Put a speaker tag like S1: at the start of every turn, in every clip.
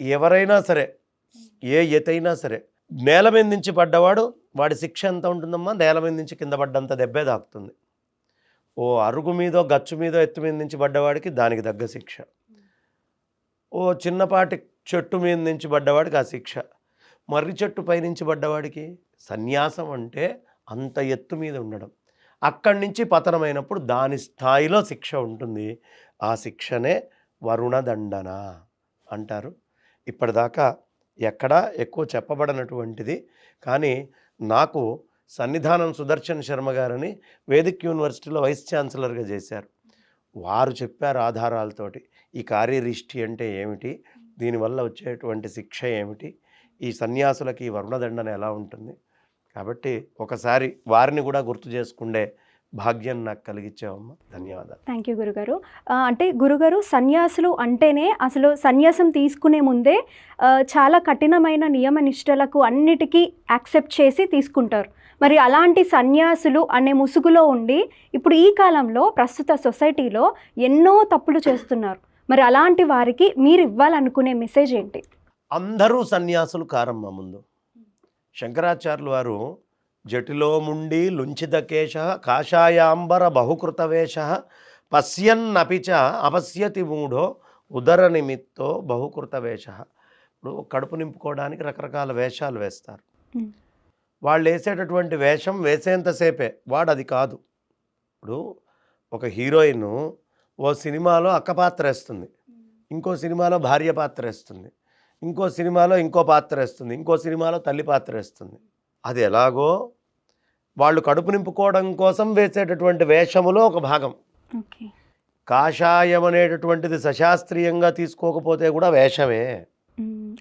S1: ఎవరైనా సరే ఏ ఎతైనా సరే నేల మీద నుంచి పడ్డవాడు వాడి శిక్ష ఎంత ఉంటుందమ్మా? నేల మీద నుంచి కింద పడ్డంత దెబ్బే తాకుతుంది. ఓ అరుగు మీదో గచ్చు మీదో ఎత్తు మీద నుంచి పడ్డవాడికి దానికి తగ్గ శిక్ష. ఓ చిన్నపాటి చెట్టు మీద నుంచి పడ్డవాడికి ఆ శిక్ష. మర్రి చెట్టు పైనుంచి పడ్డవాడికి సన్యాసం అంటే అంత ఎత్తు మీద ఉండడం. అక్కడి నుంచి పతనమైనప్పుడు దాని స్థాయిలో శిక్ష ఉంటుంది. ఆ శిక్షనే వరుణదండన అంటారు. ఇప్పటిదాకా ఎక్కడా ఎక్కువ చెప్పబడినటువంటిది. కానీ నాకు సన్నిధానం సుదర్శన్ శర్మ గారని వేదిక్ యూనివర్సిటీలో వైస్ ఛాన్సలర్గా చేశారు. వారు చెప్పారు ఆధారాలతోటి. ఈ కార్యరిష్టి అంటే ఏమిటి? దీనివల్ల వచ్చేటువంటి శిక్ష ఏమిటి? ఈ సన్యాసులకి ఈ వరుణదండన ఎలా ఉంటుంది? కాబట్టి ఒకసారి వారిని కూడా గుర్తు చేసుకుండే భాగ్యం నాకు కలిగించావమ్మా ధన్యవాదాలు.
S2: థ్యాంక్ యూ గురుగారు అంటే గురుగారు సన్యాసులు అంటేనే అసలు సన్యాసం తీసుకునే ముందే చాలా కఠినమైన నియమ నిష్టలకు అన్నిటికీ యాక్సెప్ట్ చేసి తీసుకుంటారు. మరి అలాంటి సన్యాసులు అనే ముసుగులో ఉండి ఇప్పుడు ఈ కాలంలో ప్రస్తుత సొసైటీలో ఎన్నో తప్పులు చేస్తున్నారు. మరి అలాంటి వారికి మీరు ఇవ్వాలనుకునే మెసేజ్ ఏంటి?
S1: అందరూ సన్యాసులు కారమ్మ ముందు. శంకరాచార్యులు వారు జటిలో ముండి లుంచితకేశ కాషాయాంబర బహుకృతవేష పశ్యన్నపి చ అపశ్యతి మూఢో ఉదర నిమిత్తో బహుకృతవేష ఇప్పుడు కడుపు నింపుకోవడానికి రకరకాల వేషాలు వేస్తారు. వాళ్ళు వేసేటటువంటి వేషం వేసేంతసేపే వాడు అది కాదు. ఇప్పుడు ఒక హీరోయిన్ ఓ సినిమాలో అక్క పాత్ర వేస్తుంది ఇంకో సినిమాలో భార్య పాత్ర వేస్తుంది ఇంకో సినిమాలో ఇంకో పాత్ర వేస్తుంది ఇంకో సినిమాలో తల్లి పాత్ర వేస్తుంది అది ఎలాగో వాళ్ళు కడుపు నింపుకోవడం కోసం వేసేటటువంటి వేషములో ఒక భాగం. కాషాయం అనేటటువంటిది సశాస్త్రీయంగా తీసుకోకపోతే కూడా వేషమే.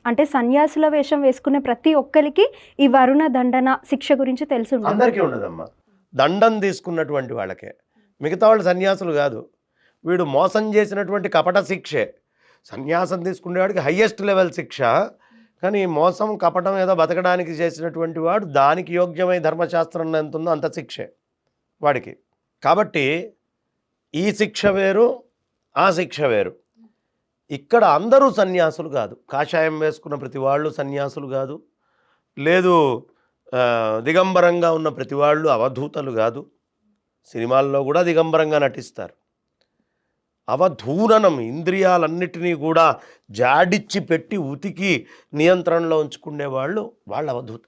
S2: అంటే సన్యాసుల వేషం వేసుకునే ప్రతి ఒక్కరికి ఈ వరుణ దండన శిక్ష గురించి తెలిసి
S1: అందరికీ ఉండదమ్మా. దండం తీసుకున్నటువంటి వాళ్ళకే. మిగతా వాళ్ళు సన్యాసులు కాదు. వీడు మోసం చేసినటువంటి కపట శిక్షే. సన్యాసం తీసుకునేవాడికి హయ్యెస్ట్ లెవెల్ శిక్ష. కానీ మోసం కపటం ఏదో బతకడానికి చేసినటువంటి వాడు దానికి యోగ్యమై ధర్మశాస్త్రం ఎంత ఉందో అంత శిక్షే వాడికి. కాబట్టి ఈ శిక్ష వేరు ఆ శిక్ష వేరు. ఇక్కడ అందరూ సన్యాసులు కాదు. కాషాయం వేసుకున్న ప్రతి వాళ్ళు సన్యాసులు కాదు. లేదు దిగంబరంగా ఉన్న ప్రతి వాళ్ళు అవధూతలు కాదు. సినిమాల్లో కూడా దిగంబరంగా నటిస్తారు. అవధూననం ఇంద్రియాలన్నిటినీ కూడా జాడిచ్చి పెట్టి ఉతికి నియంత్రణలో ఉంచుకునే వాళ్ళు వాళ్ళు అవధూత.